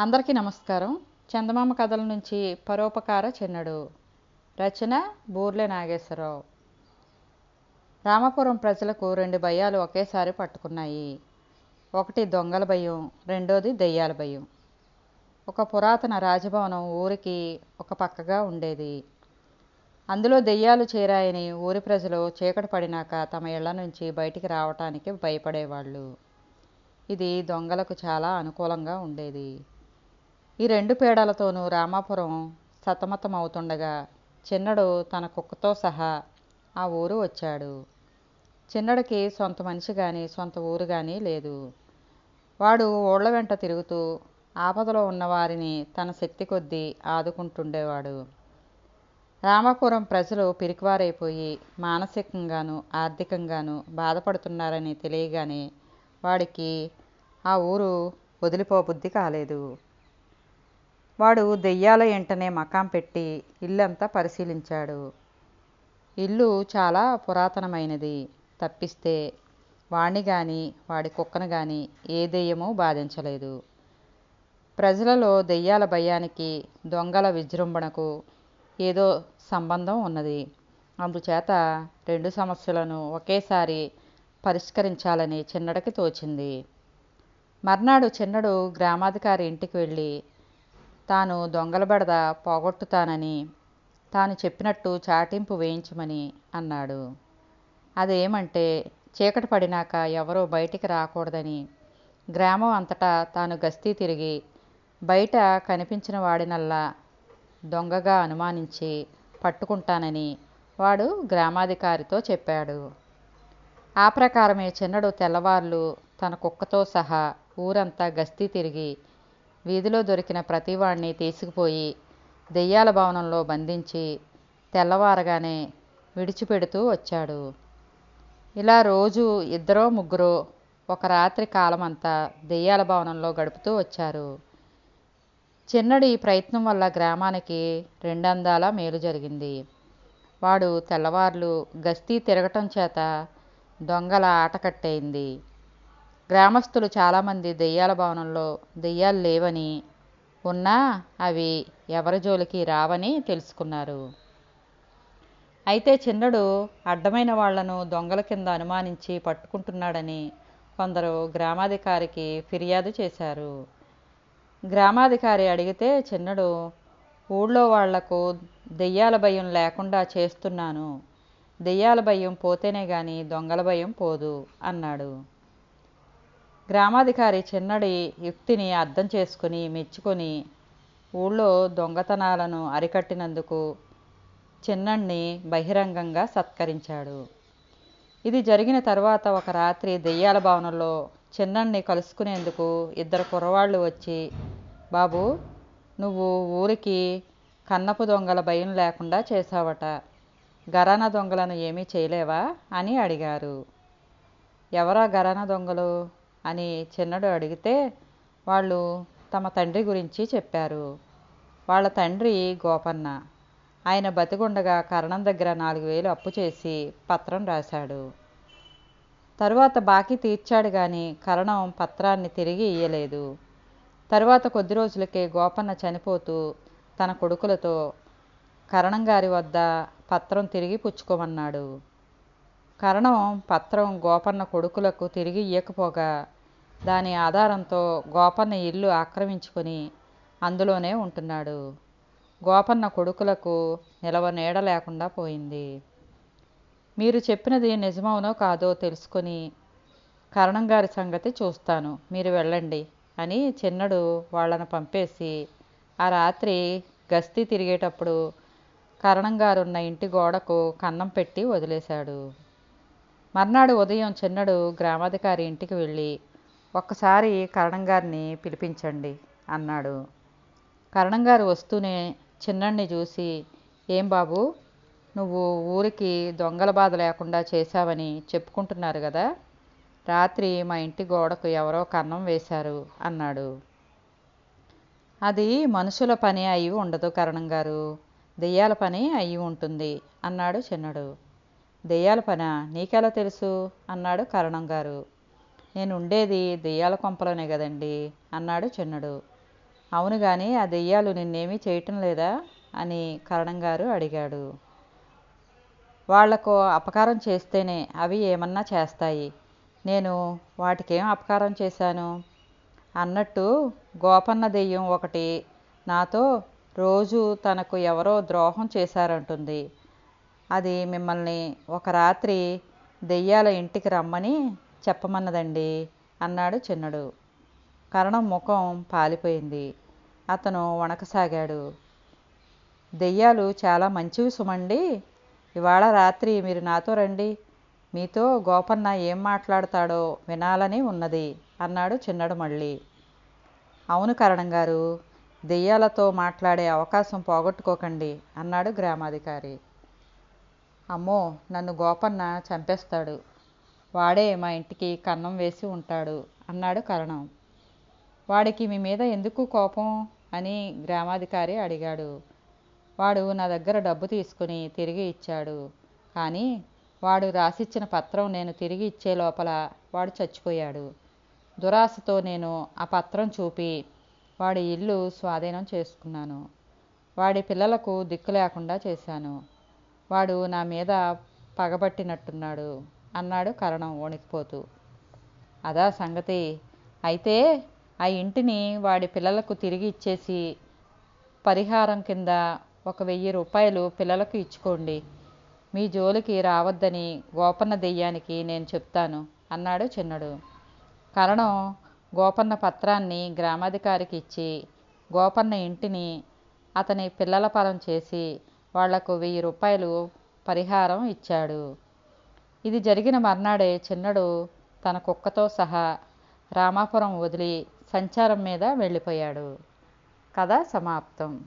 అందరికీ నమస్కారం. చందమామ కథల నుంచి పరోపకార చిన్నడు. రచన బూర్లె నాగేశ్వరరావు. రామపురం ప్రజలకు రెండు భయాలు ఒకేసారి పట్టుకున్నాయి. ఒకటి దొంగల భయం రెండోది దెయ్యాల భయం. ఒక పురాతన రాజభవనం ఊరికి ఒక పక్కగా ఉండేది. అందులో దెయ్యాలు చేరాయని ఊరి ప్రజలు చీకటి పడినాక తమ ఇళ్ళ నుంచి బయటికి రావటానికి భయపడేవాళ్ళు. ఇది దొంగలకు చాలా అనుకూలంగా ఉండేది. ఈ రెండు పీడలతోనూ రామాపురం సతమతమవుతుండగా చిన్నడు తన కుక్కతో సహా ఆ ఊరు వచ్చాడు. చిన్నడికి సొంత మనిషి కానీ సొంత ఊరు కానీ లేదు. వాడు ఊళ్ళ వెంట తిరుగుతూ ఆపదలో ఉన్న వారిని తన శక్తి కొద్దీ ఆదుకుంటుండేవాడు. రామాపురం ప్రజలు పిరికివారైపోయి మానసికంగాను ఆర్థికంగాను బాధపడుతున్నారని తెలియగానే వాడికి ఆ ఊరు వదిలిపోబుద్ధి కాలేదు. వాడు దెయ్యాల ఎంటనే మకాం పెట్టి ఇల్లంతా పరిశీలించాడు. ఇల్లు చాలా పురాతనమైనది. తప్పిస్తే వాణ్ణి కానీ వాడి కుక్కను కానీ ఏ దెయ్యమూ బాధించలేదు. ప్రజలలో దెయ్యాల భయానికి దొంగల విజృంభణకు ఏదో సంబంధం ఉన్నది. అందుచేత రెండు సమస్యలను ఒకేసారి పరిష్కరించాలని చిన్నడికి తోచింది. మర్నాడు చిన్నడు గ్రామాధికారి ఇంటికి వెళ్ళి తాను దొంగల బెడద పోగొట్టుతానని తాను చెప్పినట్టు చాటింపు వేయించమని అన్నాడు. అదేమంటే చీకటి పడినాక ఎవరూ బయటికి రాకూడదని గ్రామం అంతటా తాను గస్తీ తిరిగి బయట కనిపించిన వాడినల్లా దొంగగా అనుమానించి పట్టుకుంటానని వాడు గ్రామాధికారితో చెప్పాడు. ఆ ప్రకారమే చిన్నడు తెల్లవార్లు తన కుక్కతో సహా ఊరంతా గస్తీ తిరిగి వీధిలో దొరికిన ప్రతివాడిని తీసుకుపోయి దెయ్యాల భవనంలో బంధించి తెల్లవారగానే విడిచిపెడుతూ వచ్చాడు. ఇలా రోజు ఇద్దరో ముగ్గురో ఒక రాత్రి కాలమంతా దెయ్యాల భవనంలో గడుపుతూ వచ్చారు. చిన్నడి ఈ ప్రయత్నం వల్ల గ్రామానికి రెండందాల మేలు జరిగింది. వాడు తెల్లవార్లు గస్తీ తిరగటం చేత దొంగల ఆట కట్టయింది. గ్రామస్తులు చాలామంది దెయ్యాల భవనంలో దెయ్యాలు లేవని ఉన్నా అవి ఎవరి జోలికి రావని తెలుసుకున్నారు. అయితే చిన్నడు అడ్డమైన వాళ్ళను దొంగల కింద అనుమానించి పట్టుకుంటున్నాడని కొందరు గ్రామాధికారికి ఫిర్యాదు చేశారు. గ్రామాధికారి అడిగితే చిన్నడు ఊళ్ళో వాళ్ళకు దెయ్యాల భయం లేకుండా చేస్తున్నాను. దెయ్యాల భయం పోతేనే గాని దొంగల భయం పోదు అన్నాడు. గ్రామాధికారి చిన్నడి యుక్తిని అర్థం చేసుకుని మెచ్చుకొని ఊళ్ళో దొంగతనాలను అరికట్టినందుకు చిన్నణ్ణి బహిరంగంగా సత్కరించాడు. ఇది జరిగిన తర్వాత ఒక రాత్రి దెయ్యాల భవనంలో చిన్నడిని కలుసుకునేందుకు ఇద్దరు కుర్రవాళ్ళు వచ్చి బాబు నువ్వు ఊరికి కన్నపు దొంగల భయం లేకుండా చేశావట. గరాన దొంగలను ఏమీ చేయలేవా? అని అడిగారు. ఎవరా గరాన దొంగలు? అని చిన్నడు అడిగితే వాళ్ళు తమ తండ్రి గురించి చెప్పారు. వాళ్ళ తండ్రి గోపన్న. ఆయన బతికుండగా కరణం దగ్గర నాలుగు వేలు అప్పు చేసి పత్రం రాశాడు. తరువాత బాకీ తీర్చాడు కానీ కరణం పత్రాన్ని తిరిగి ఇయ్యలేదు. తరువాత కొద్ది రోజులకే గోపన్న చనిపోతూ తన కొడుకులతో కరణం గారి వద్ద పత్రం తిరిగి పుచ్చుకోమన్నాడు. కరణం పత్రం గోపన్న కొడుకులకు తిరిగి ఇయ్యకపోగా దాని ఆధారంతో గోపన్న ఇల్లు ఆక్రమించుకొని అందులోనే ఉంటున్నాడు. గోపన్న కొడుకులకు నిలవ నీడ లేకుండా పోయింది. మీరు చెప్పినది నిజమవునో కాదో తెలుసుకొని కరణం గారి సంగతి చూస్తాను. మీరు వెళ్ళండి అని చిన్నడు వాళ్ళను పంపేసి ఆ రాత్రి గస్తీ తిరిగేటప్పుడు కరణం గారున్న ఇంటి గోడకు కన్నం పెట్టి వదిలేశాడు. మర్నాడు ఉదయం చిన్నడు గ్రామాధికారి ఇంటికి వెళ్ళి ఒక్కసారి కరణం గారిని పిలిపించండి అన్నాడు. కరణం గారు వస్తూనే చిన్నడిని చూసి ఏం బాబు నువ్వు ఊరికి దొంగల బాధ లేకుండా చేశావని చెప్పుకుంటున్నారు కదా రాత్రి మా ఇంటి గోడకు ఎవరో కన్నం వేశారు అన్నాడు. అది మనుషుల పని అయి ఉండదు కరణం గారు దెయ్యాల పని అయి ఉంటుంది అన్నాడు చిన్నడు. దెయ్యాల పన? నీకెలా తెలుసు? అన్నాడు కరణం గారు నేను ఉండేది దెయ్యాల కొంపలోనే కదండి అన్నాడు చిన్నడు. అవును గాని ఆ దెయ్యాలు నిన్నేమీ చేయటం లేదా? అని కరణం గారు అడిగాడు. వాళ్ళకు అపకారం చేస్తేనే అవి ఏమన్నా చేస్తాయి. నేను వాటికేం అపకారం చేశాను? అన్నట్టు గోపన్న దెయ్యం ఒకటి నాతో రోజు తనకు ఎవరో ద్రోహం చేశారంటుంది. అది మిమ్మల్ని ఒక రాత్రి దెయ్యాల ఇంటికి రమ్మని చెప్పమన్నదండి అన్నాడు చిన్నడు. కరణం ముఖం పాలిపోయింది. అతను వణకసాగాడు. దెయ్యాలు చాలా మంచివి సుమండి. ఇవాళ రాత్రి మీరు నాతో రండి. మీతో గోపన్న ఏం మాట్లాడతాడో వినాలని ఉన్నది అన్నాడు చిన్నడు మళ్ళీ. అవును కరణం గారు దెయ్యాలతో మాట్లాడే అవకాశం పోగొట్టుకోకండి అన్నాడు గ్రామాధికారి. అమ్మో నన్ను గోపన్న చంపేస్తాడు. వాడే మా ఇంటికి కన్నం వేసి ఉంటాడు అన్నాడు కరణం. వాడికి మీ మీద ఎందుకు కోపం? అని గ్రామాధికారి అడిగాడు. వాడు నా దగ్గర డబ్బు తీసుకుని తిరిగి ఇచ్చాడు. కానీ వాడు రాసిచ్చిన పత్రం నేను తిరిగి ఇచ్చే లోపల వాడు చచ్చిపోయాడు. దురాశతో నేను ఆ పత్రం చూపి వాడి ఇల్లు స్వాధీనం చేసుకున్నాను. వాడి పిల్లలకు దిక్కు లేకుండా చేశాను. వాడు నా మీద పగబట్టినట్టున్నాడు అన్నాడు కరణం వణికిపోతూ. అదా సంగతి. అయితే ఆ ఇంటిని వాడి పిల్లలకు తిరిగి ఇచ్చేసి పరిహారం కింద ఒక వెయ్యి రూపాయలు పిల్లలకు ఇచ్చుకోండి. మీ జోలికి రావద్దని గోపన్న దెయ్యానికి నేను చెప్తాను అన్నాడు చిన్నడు. కరణం గోపన్న పత్రాన్ని గ్రామాధికారికి ఇచ్చి గోపన్న ఇంటిని అతని పిల్లల పరం చేసి వాళ్ళకు వెయ్యి రూపాయలు పరిహారం ఇచ్చాడు. ఇది జరిగిన మర్నాడే చిన్నడు తన కుక్కతో సహా రామాపురం వదిలి సంచారం మీద వెళ్ళిపోయాడు. కథ సమాప్తం.